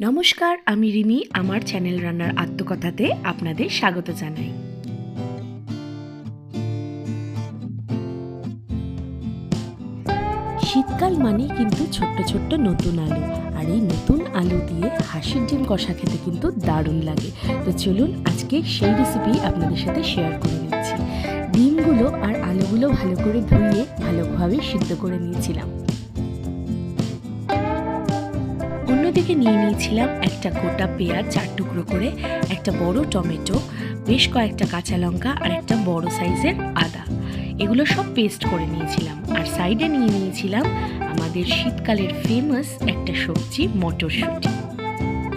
নমস্কার, আমি রিমি, আমার চ্যানেল রান্নার আত্মকথাতে আপনাদের স্বাগত জানাই। শীতকাল মানে কিন্তু ছোট্ট ছোট্ট নতুন আলু, আর এই নতুন আলু দিয়ে হাঁসের ডিম কষা খেতে কিন্তু দারুণ লাগে। তো চলুন আজকে সেই রেসিপি আপনাদের সাথে শেয়ার করে নিচ্ছি। ডিমগুলো আর আলুগুলো ভালো করে ধুয়ে ভালোভাবে সিদ্ধ করে নিয়েছিলাম। অন্যদিকে নিয়ে নিয়েছিলাম একটা গোটা পেঁয়াজ চার টুকরো করে, একটা বড় টমেটো, বেশ কয়েকটা কাঁচা লঙ্কা আর একটা বড় সাইজের আদা। এগুলো সব পেস্ট করে নিয়েছিলাম। আর সাইডে নিয়ে নিয়েছিলাম আমাদের শীতকালের ফেমাস একটা সবজি, মটরশুঁটি।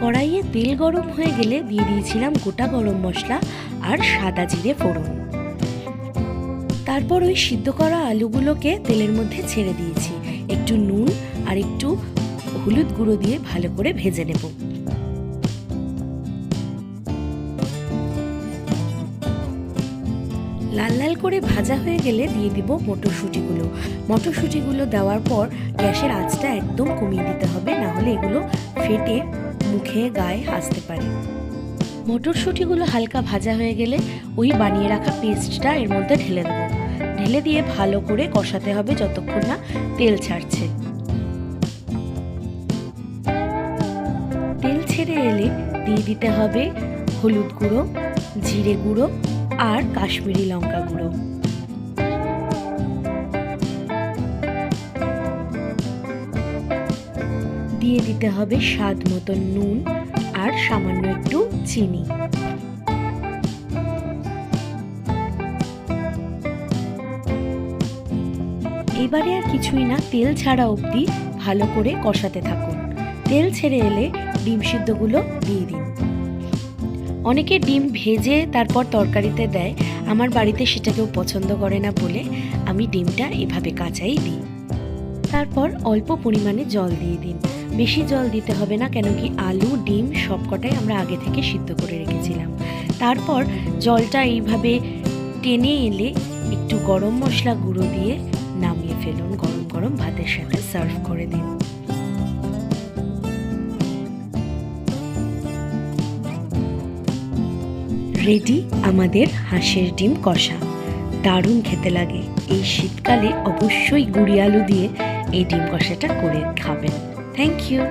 কড়াইয়ে তেল গরম হয়ে গেলে দিয়ে দিয়েছিলাম গোটা গরম মশলা আর সাদা জিরে ফোড়ন। তারপর ওই সিদ্ধ করা আলুগুলোকে তেলের মধ্যে ছেড়ে দিয়েছি। একটু নুন আর একটু হলুদ গুঁড়ো দিয়ে ভালো করে ভেজে নেব। লাল লাল করে ভাজা হয়ে গেলে দিয়ে দিব মটরশুঁটিগুলো। মটরশুঁটিগুলো দেওয়ার পর গ্যাসের আঁচটা একদম কমিয়ে দিতে হবে, না হলে এগুলো ফেটে মুখে গায়ে আসতে পারে। মটরশুঁটিগুলো হালকা ভাজা হয়ে গেলে ওই বানিয়ে রাখা পেস্টটা এর মধ্যে ঢেলে দেবো। ঢেলে দিয়ে ভালো করে কষাতে হবে যতক্ষণ না তেল ছাড়ছে। ছেড়ে এলে দিয়ে দিতে হবে হলুদ গুঁড়ো, জিরে গুঁড়ো আর কাশ্মীরি লঙ্কা গুঁড়ো। দিয়ে দিতে হবে স্বাদ মতো নুন আর সামান্য একটু চিনি। এবারে আর কিছুই না, তেল ছাড়া অবধি ভালো করে কষাতে থাকুন। তেল ছেড়ে এলে ডিম সিদ্ধগুলো দিয়ে দিন। অনেকে ডিম ভেজে তারপর তরকারিতে দেয়, আমার বাড়িতে সেটা কেউ পছন্দ করে না বলে আমি ডিমটা এভাবে কাঁচাই দিই। তারপর অল্প পরিমাণে জল দিয়ে দিন। বেশি জল দিতে হবে না, কেন কি আলু, ডিম সবকটাই আমরা আগে থেকে সিদ্ধ করে রেখেছিলাম। তারপর জলটা এইভাবে টেনে এলে একটু গরম মশলা গুঁড়ো দিয়ে নামিয়ে ফেলুন। গরম গরম ভাতের সাথে সার্ভ করে দিন। রেডি আমাদের হাঁসের ডিম কষা। দারুণ খেতে লাগে। এই শীতকালে অবশ্যই গুড়ি আলু দিয়ে এই ডিম কষাটা করে খাবেন। Thank you